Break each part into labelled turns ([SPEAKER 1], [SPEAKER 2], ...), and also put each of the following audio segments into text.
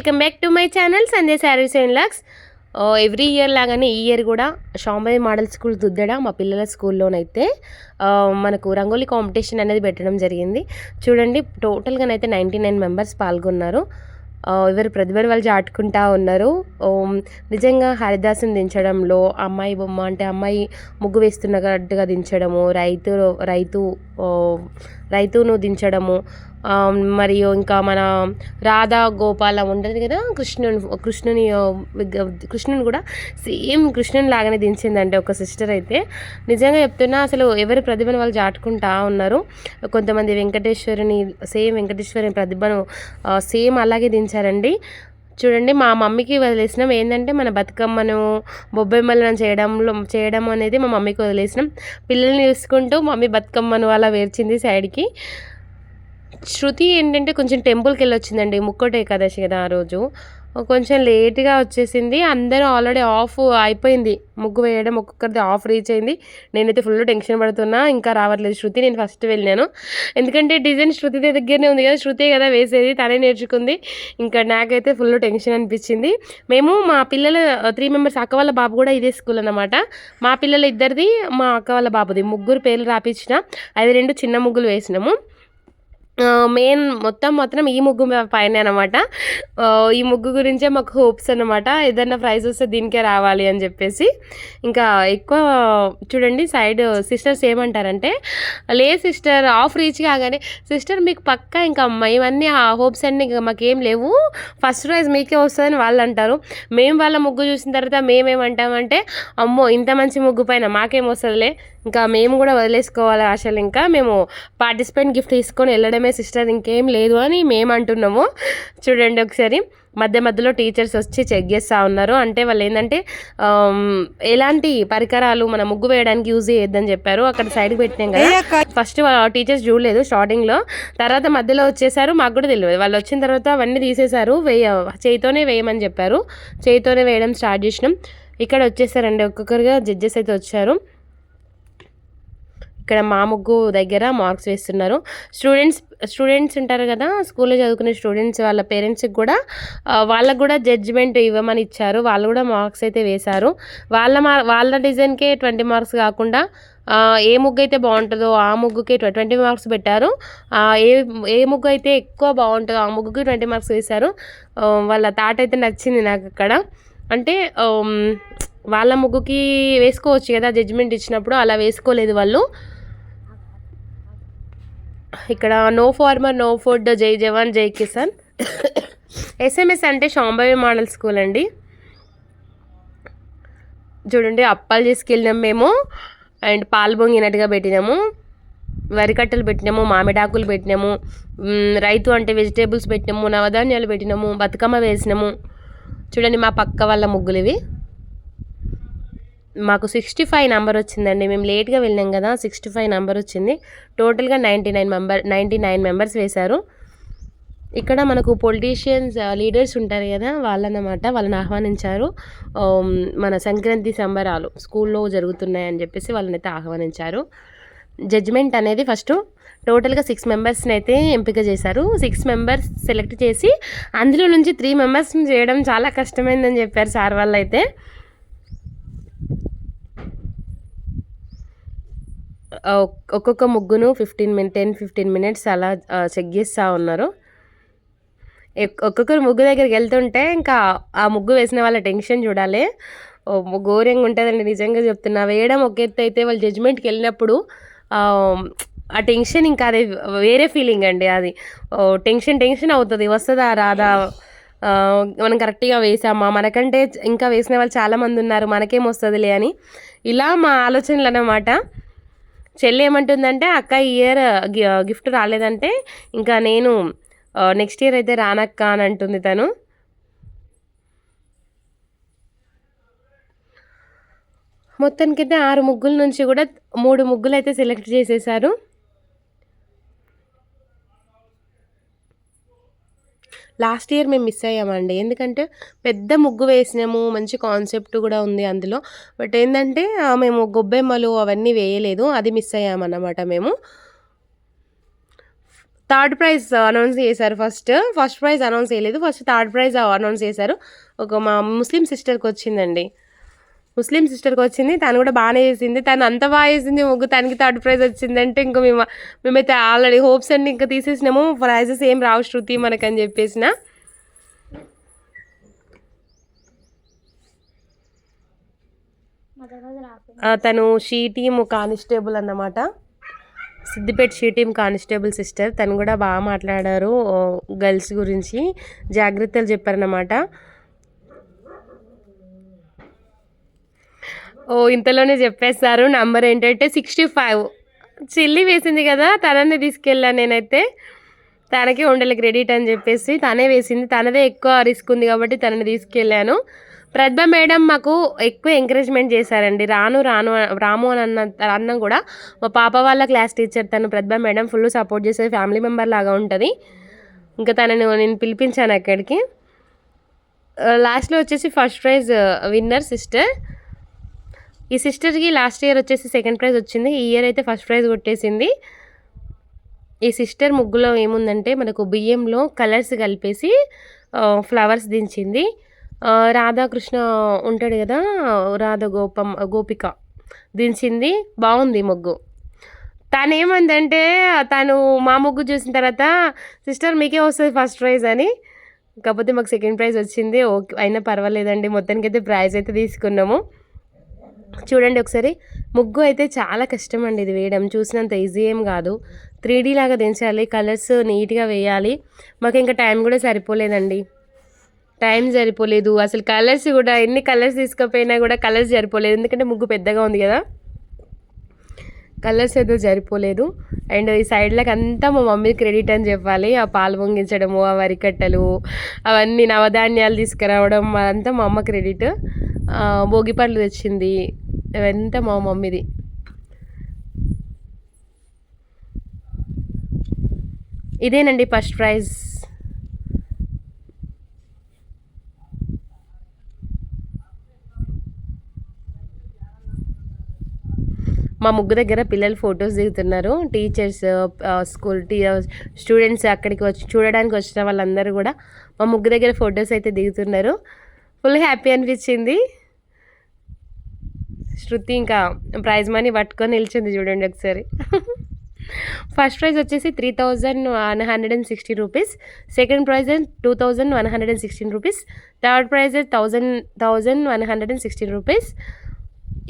[SPEAKER 1] Welcome back to my channel సందే sarees and looks. Every year లాగానే ఈ year కూడా షాంబాయి మోడల్ స్కూల్ దుద్దడ మా పిల్లల స్కూల్లోనైతే మనకు రంగోలీ కాంపిటీషన్ అనేది పెట్టడం జరిగింది. చూడండి టోటల్గానైతే నైంటీ నైన్ మెంబర్స్ పాల్గొన్నారు. ఎవరు ప్రతిభను వాళ్ళు చాటుకుంటా ఉన్నారు. నిజంగా హరిదాసుని దించడంలో అమ్మాయి బొమ్మ అంటే అమ్మాయి ముగ్గు వేస్తున్నట్టుగా దించడము రైతు రైతు రైతును దించడము మరియు ఇంకా మన రాధా గోపాలం ఉంటుంది కదా కృష్ణుని కృష్ణుని కృష్ణుని కూడా సేమ్ కృష్ణుని లాగానే దించిందంటే ఒక సిస్టర్ అయితే. నిజంగా చెప్తున్నా అసలు ఎవరి ప్రతిభను వాళ్ళు చాటుకుంటా ఉన్నారు. కొంతమంది వెంకటేశ్వరుని సేమ్ వెంకటేశ్వరుని ప్రతిభను సేమ్ అలాగే దించారండి. చూడండి మా మమ్మీకి వదిలేసినాం. ఏంటంటే మన బతుకమ్మను బొబ్బెమ్మలను చేయడంలో చేయడం అనేది మా మమ్మీకి వదిలేసినాం. పిల్లల్ని చూసుకుంటూ మమ్మీ బతుకమ్మను అలా వేర్చింది సైడ్కి. శృతి ఏంటంటే కొంచెం టెంపుల్కి వెళ్ళొచ్చిందండి ముక్కోట ఏకాదశి కదా ఆ రోజు. కొంచెం లేట్గా వచ్చేసింది. అందరూ ఆల్రెడీ ఆఫ్ అయిపోయింది. ముగ్గు వేయడం ఒక్కొక్కరిది ఆఫ్ రీచ్ అయింది. నేనైతే ఫుల్ టెన్షన్ పడుతున్నా. ఇంకా రావట్లేదు శృతి. నేను ఫస్ట్ వెళ్ళాను ఎందుకంటే డిజైన్ శృతి దగ్గరనే ఉంది కదా. శృతి కదా వేసేది. తనే నేర్చుకుంది. ఇంకా నాకైతే ఫుల్ టెన్షన్ అనిపించింది. మేము మా పిల్లల త్రీ మెంబర్స్ అక్క వాళ్ళ బాబు కూడా ఇదే స్కూల్ అన్నమాట. మా పిల్లల ఇద్దరిది మా అక్క వాళ్ళ బాబుది. ముగ్గురు పేర్లు రాపించిన అవి రెండు చిన్న ముగ్గులు వేసినాము. మెయిన్ మొత్తం మొత్తం ఈ ముగ్గు పైన అనమాట ఈ ముగ్గు గురించే మాకు హోప్స్ అనమాట ఏదైనా ప్రైజ్ వస్తే దీనికే రావాలి అని చెప్పేసి. ఇంకా ఎక్కువ చూడండి సైడ్ సిస్టర్స్ ఏమంటారంటే లే సిస్టర్ ఆఫ్ రీచ్ కాగానే సిస్టర్ మీకు పక్కా ఇంకా ఇవన్నీ ఆ హోప్స్ అన్నీ ఇంకా మాకేం లేవు. ఫస్ట్ ప్రైజ్ మీకే వస్తుందని వాళ్ళు అంటారు. మేము వాళ్ళ ముగ్గు చూసిన తర్వాత మేమేమంటామంటే అమ్మో ఇంత మంచి ముగ్గు పైన మాకేం వస్తుందిలే. ఇంకా మేము కూడా వదిలేసుకోవాలి ఆశలు. ఇంకా మేము పార్టిసిపెంట్ గిఫ్ట్ తీసుకొని వెళ్ళడమే సిస్టర్ ఇంకేం లేదు అని మేము అంటున్నాము. చూడండి ఒకసారి. మధ్య మధ్యలో టీచర్స్ వచ్చి చెక్ చేస్తూ ఉన్నారు. అంటే వాళ్ళు ఏంటంటే ఎలాంటి పరికరాలు మన ముగ్గు వేయడానికి యూజ్ చేయొద్దని చెప్పారు. అక్కడ సైడ్కి పెట్టినాం కదా. ఫస్ట్ టీచర్స్ చూడలేదు స్టార్టింగ్లో తర్వాత మధ్యలో వచ్చేసారు మాకు కూడా తెలియదు. వాళ్ళు వచ్చిన తర్వాత అవన్నీ తీసేశారు. వేయ చేయితోనే వేయమని చెప్పారు. చేయితోనే వేయడం స్టార్ట్ చేసినాం. ఇక్కడ వచ్చేసారండి. ఒక్కొక్కరుగా జడ్జెస్ అయితే వచ్చారు. ఇక్కడ మా ముగ్గు దగ్గర మార్క్స్ వేస్తున్నారు. స్టూడెంట్స్ స్టూడెంట్స్ ఉంటారు కదా స్కూల్లో చదువుకునే స్టూడెంట్స్ వాళ్ళ పేరెంట్స్కి కూడా వాళ్ళకు కూడా జడ్జిమెంట్ ఇవ్వమని ఇచ్చారు. వాళ్ళు కూడా మార్క్స్ అయితే వేశారు. వాళ్ళ మా వాళ్ళ డిజైన్కే ట్వంటీ మార్క్స్ కాకుండా ఏ ముగ్గు అయితే బాగుంటుందో ఆ ముగ్గుకి ట్వంటీ మార్క్స్ పెట్టారు. ఏ ఏ ముగ్గు అయితే ఎక్కువ బాగుంటుందో ఆ ముగ్గుకి ట్వంటీ మార్క్స్ వేశారు. వాళ్ళ తాట అయితే నచ్చింది నాకు అక్కడ. అంటే వాళ్ళ ముగ్గుకి వేసుకోవచ్చు కదా జడ్జిమెంట్ ఇచ్చినప్పుడు అలా వేసుకోలేదు వాళ్ళు. ఇక్కడ నో ఫార్మర్ నో ఫుడ్ జై జవాన్ జై కిసాన్. ఎస్ఎంఎస్ అంటే శాంభవి మోడల్ స్కూల్ అండి. చూడండి అప్పాలు తీసుకెళ్ళినాం మేము అండ్ పాలు పొంగినట్టుగా పెట్టినాము. వరికట్టలు పెట్టినాము మామిడాకులు పెట్టినాము. రైతు అంటే వెజిటేబుల్స్ పెట్టినాము నవధాన్యాలు పెట్టినాము బతుకమ్మ వేసినాము. చూడండి మా పక్క వాళ్ళ ముగ్గులు ఇవి. మాకు సిక్స్టీ ఫైవ్ నెంబర్ వచ్చిందండి. మేము లేట్గా వెళ్ళాం కదా సిక్స్టీ ఫైవ్ నెంబర్ వచ్చింది. టోటల్గా ninety nine member ninety nine members వేశారు. ఇక్కడ మనకు పొలిటీషియన్స్ లీడర్స్ uh, ఉంటారు కదా వాళ్ళనమాట వాళ్ళని ఆహ్వానించారు. Um, మన సంక్రాంతి సంబరాలు స్కూల్లో జరుగుతున్నాయని చెప్పేసి వాళ్ళని అయితే ఆహ్వానించారు. జడ్జిమెంట్ అనేది ఫస్ట్ టోటల్గా సిక్స్ మెంబర్స్ని అయితే ఎంపిక చేశారు. సిక్స్ మెంబర్స్ సెలెక్ట్ చేసి అందులో నుంచి త్రీ మెంబర్స్ని చేయడం చాలా కష్టమైందని చెప్పారు సార్ వాళ్ళు అయితే ఆ, ఒక్- ఒక్కొక్క ముగ్గును fifteen minute ten fifteen minutes అలా చెక్ చేస్తూ ఉన్నారు. ఒక్కొక్కరు ముగ్గు దగ్గరికి వెళ్తుంటే ఇంకా ఆ ముగ్గు వేసిన వాళ్ళ టెన్షన్ చూడాలి. ఓ ఘోరంగా ఉంటుందండి నిజంగా చెప్తున్నా. వేయడం ఒక ఎత్తు అయితే వాళ్ళు జడ్జిమెంట్కి వెళ్ళినప్పుడు ఆ, టెన్షన్ ఇంకా అది వేరే ఫీలింగ్ అండి అది. ఓ, టెన్షన్ టెన్షన్ అవుతుంది. వస్తుందా రాదా? మనం కరెక్ట్గా వేసామా? మనకంటే ఇంకా వేసిన వాళ్ళు చాలామంది ఉన్నారు. మనకేం వస్తుందిలే అని. ఇలా మా ఆలోచనలు అన్నమాట. చెల్లి ఏమంటుందంటే అక్క ఈ ఇయర్ గిఫ్ట్ రాలేదంటే ఇంకా నేను నెక్స్ట్ ఇయర్ అయితే రానక్క అని అంటుంది తను. మొత్తానికైతే ఆరు ముగ్గుల నుంచి కూడా మూడు ముగ్గులు అయితే సెలెక్ట్ చేసేసారు. లాస్ట్ ఇయర్ మేము మిస్ అయ్యామండి. ఎందుకంటే పెద్ద ముగ్గు వేసినాము మంచి కాన్సెప్ట్ కూడా ఉంది అందులో. బట్ ఏంటంటే మేము గొబ్బెమ్మలు అవన్నీ వేయలేదు అది మిస్ అయ్యామన్నమాట మేము. థర్డ్ ప్రైజ్ అనౌన్స్ చేశారు ఫస్ట్. ఫస్ట్ ప్రైజ్ అనౌన్స్ చేయలేదు ఫస్ట్ థర్డ్ ప్రైజ్ అనౌన్స్ చేశారు. ఒక మా ముస్లిం సిస్టర్కి వచ్చిందండి. ముస్లిం సిస్టర్కి వచ్చింది తను కూడా బాగానే చేసింది. తను అంత బాగా చేసింది ముగ్గు తనకి థర్డ్ ప్రైజ్ వచ్చిందంటే ఇంకా మేము మేమైతే ఆల్రెడీ హోప్స్ అన్ని ఇంకా తీసేసినాము. ప్రైజెస్ ఏం రావు శృతి మనకని చెప్పేసిన. తను షీ టీమ్ కానిస్టేబుల్ అన్నమాట. Siddipet she team constable sister. తను కూడా బాగా మాట్లాడారు గర్ల్స్ గురించి జాగ్రత్తలు చెప్పారన్నమాట. ఓ ఇంతలోనే చెప్పేస్తారు. నంబర్ ఏంటంటే సిక్స్టీ ఫైవ్ చిల్లి వేసింది కదా తననే తీసుకెళ్ళాను నేనైతే. తనకే ఉండలే క్రెడిట్ అని చెప్పేసి తనే వేసింది. తనదే ఎక్కువ రిస్క్ ఉంది కాబట్టి తనని తీసుకెళ్ళాను. ప్రతిభ మేడం మాకు ఎక్కువ ఎంకరేజ్మెంట్ చేశారండి. రాను రాను రాము అని అన్న అన్నం కూడా మా పాప వాళ్ళ క్లాస్ టీచర్ తను ప్రతిభ మేడం ఫుల్ సపోర్ట్ చేసేది ఫ్యామిలీ మెంబర్ లాగా ఉంటుంది. ఇంకా తనని నేను పిలిపించాను అక్కడికి. లాస్ట్లో వచ్చేసి ఫస్ట్ ప్రైజ్ విన్నర్ సిస్టర్ ఈ సిస్టర్కి లాస్ట్ ఇయర్ వచ్చేసి సెకండ్ ప్రైజ్ వచ్చింది. ఈ ఇయర్ అయితే ఫస్ట్ ప్రైజ్ కొట్టేసింది. ఈ సిస్టర్ ముగ్గులో ఏముందంటే మనకు బియ్యంలో కలర్స్ కలిపేసి ఫ్లవర్స్ దించింది. రాధాకృష్ణ ఉంటాడు కదా రాధ గోపం గోపిక దించింది. బాగుంది ముగ్గు. తను ఏమందంటే తను మా ముగ్గు చూసిన తర్వాత సిస్టర్ మీకే వస్తుంది ఫస్ట్ ప్రైజ్ అని. కాకపోతే మాకు సెకండ్ ప్రైజ్ వచ్చింది. ఓకే అయినా పర్వాలేదండి. మొత్తానికి అయితే ప్రైజ్ అయితే తీసుకున్నాము. చూడండి ఒకసారి. ముగ్గు అయితే చాలా కష్టం అండి ఇది వేయడం. చూసినంత ఈజీ ఏం కాదు. త్రీ లాగా దించాలి. కలర్స్ నీట్గా వేయాలి. మాకు ఇంకా టైం కూడా సరిపోలేదండి. టైం సరిపోలేదు. అసలు కలర్స్ కూడా ఎన్ని కలర్స్ తీసుకుపోయినా కూడా కలర్స్ సరిపోలేదు. ఎందుకంటే ముగ్గు పెద్దగా ఉంది కదా. కలర్స్ ఏదో సరిపోలేదు. అండ్ ఈ సైడ్లకు అంతా మా మమ్మీ క్రెడిట్ అని చెప్పాలి. ఆ పాలు పొంగించడము ఆ వరికట్టలు అవన్నీ నవధాన్యాలు తీసుకురావడం అదంతా మా అమ్మ క్రెడిట్ భోగి తెచ్చింది. ఇవంతా మా మమ్మీది. ఇదేనండి ఫస్ట్ ప్రైజ్. మా ముగ్గు దగ్గర పిల్లలు ఫొటోస్ దిగుతున్నారు. టీచర్స్ స్కూల్ టీ స్టూడెంట్స్ అక్కడికి వచ్చి చూడడానికి వచ్చిన వాళ్ళందరూ కూడా మా ముగ్గు దగ్గర ఫొటోస్ అయితే దిగుతున్నారు. ఫుల్ హ్యాపీ అనిపించింది. శృతి ఇంకా ప్రైజ్ మనీ పట్టుకొని నిలిచింది చూడండి ఒకసారి. ఫస్ట్ ప్రైజ్ వచ్చేసి three thousand one hundred and sixty rupees second prize two thousand one hundred and sixteen rupees third prize thousand thousand one hundred and sixteen rupees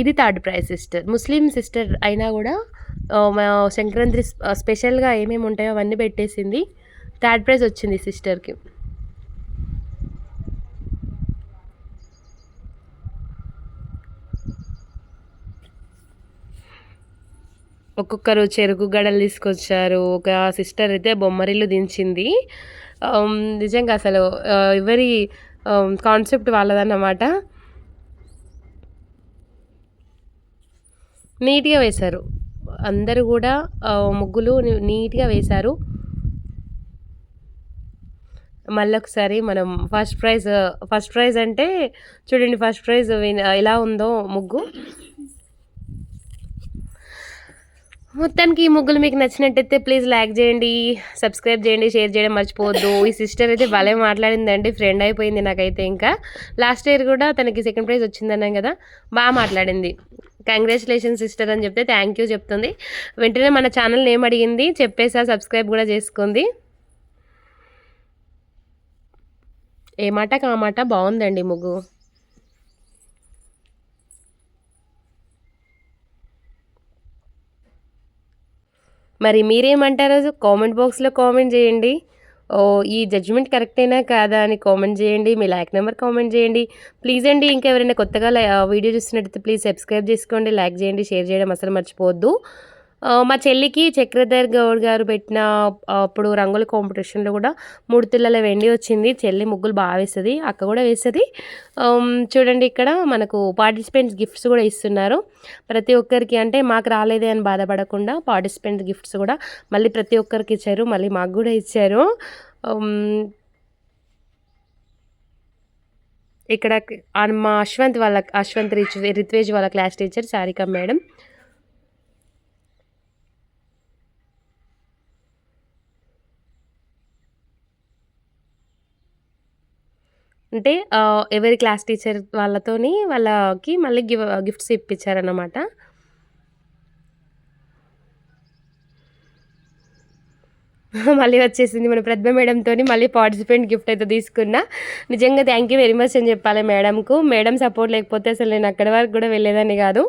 [SPEAKER 1] ఇది third prize sister Muslim sister అయినా కూడా సంక్రాంతి స్పెషల్గా ఏమేమి ఉంటాయో అవన్నీ పెట్టేసింది. Third prize వచ్చింది సిస్టర్కి ఒక్కొక్కరు చెరుకు గడలు తీసుకొచ్చారు. ఒక సిస్టర్ అయితే బొమ్మరిల్లు దించింది. నిజంగా అసలు ఎవరి కాన్సెప్ట్ వాళ్ళదన్నమాట. నీట్గా వేశారు. అందరూ కూడా ముగ్గులు నీట్గా వేశారు. మళ్ళీ ఒకసారి మనం ఫస్ట్ ప్రైజ్ ఫస్ట్ ప్రైజ్ అంటే చూడండి ఫస్ట్ ప్రైజ్ ఎలా ఉందో ముగ్గు. మొత్తానికి ఈ ముగ్గులు మీకు నచ్చినట్టయితే ప్లీజ్ లైక్ చేయండి సబ్స్క్రైబ్ చేయండి షేర్ చేయడం మర్చిపోవద్దు. ఈ సిస్టర్ అయితే భలే మాట్లాడిందండి ఫ్రెండ్ అయిపోయింది నాకైతే ఇంకా. లాస్ట్ ఇయర్ కూడా తనకి సెకండ్ ప్రైజ్ వచ్చిందన్నాం కదా బాగా మాట్లాడింది. కంగ్రాచులేషన్ సిస్టర్ అని చెప్తే థ్యాంక్ యూ చెప్తుంది. వెంటనే మన ఛానల్ నేమ్ అడిగింది చెప్పేసా సబ్స్క్రైబ్ కూడా చేసుకుంది. ఏ మాట కామాట బాగుందండి ముగ్గు. మరి మీరేమంటారో కామెంట్ బాక్స్లో కామెంట్ చేయండి. ఓ ఈ జడ్జ్మెంట్ కరెక్టేనా కాదా అని కామెంట్ చేయండి. మీ లైక్ నెంబర్ కామెంట్ చేయండి. ప్లీజ్ అండి ఇంకా ఎవరైనా కొత్తగా వీడియో చూస్తున్నట్టయితే ప్లీజ్ సబ్స్క్రైబ్ చేసుకోండి లైక్ చేయండి షేర్ చేయడం అసలు మర్చిపోవద్దు. మా చెల్లికి చక్రధర్ గౌడ్ గారు పెట్టిన అప్పుడు రంగుల కాంపిటీషన్లో కూడా మూడు తిల్లల వెండి వచ్చింది. చెల్లి ముగ్గులు బాగా వేస్తుంది అక్క కూడా వేస్తుంది. చూడండి ఇక్కడ మనకు పార్టిసిపెంట్స్ గిఫ్ట్స్ కూడా ఇస్తున్నారు. ప్రతి ఒక్కరికి అంటే మాకు రాలేదే అని బాధపడకుండా పార్టిసిపెంట్ గిఫ్ట్స్ కూడా మళ్ళీ ప్రతి ఒక్కరికి ఇచ్చారు మళ్ళీ మాకు కూడా ఇచ్చారు. ఇక్కడ మా అశ్వంత్ వాళ్ళ అశ్వంత్ రిచ్ రిత్వేజ్ వాళ్ళ క్లాస్ టీచర్ సారిక మేడం. అంటే ఎవరి క్లాస్ టీచర్ వాళ్ళతోని వాళ్ళకి మళ్ళీ గివ్ గిఫ్ట్స్ ఇప్పించారన్నమాట. మళ్ళీ వచ్చేసింది మన ప్రతిభ మేడంతో మళ్ళీ పార్టిసిపెంట్ గిఫ్ట్ అయితే తీసుకున్నా. నిజంగా థ్యాంక్ యూ వెరీ మచ్ అని చెప్పాలి మేడంకు. మేడం సపోర్ట్ లేకపోతే అసలు నేను అక్కడి వరకు కూడా వెళ్ళేదాన్ని కాదు.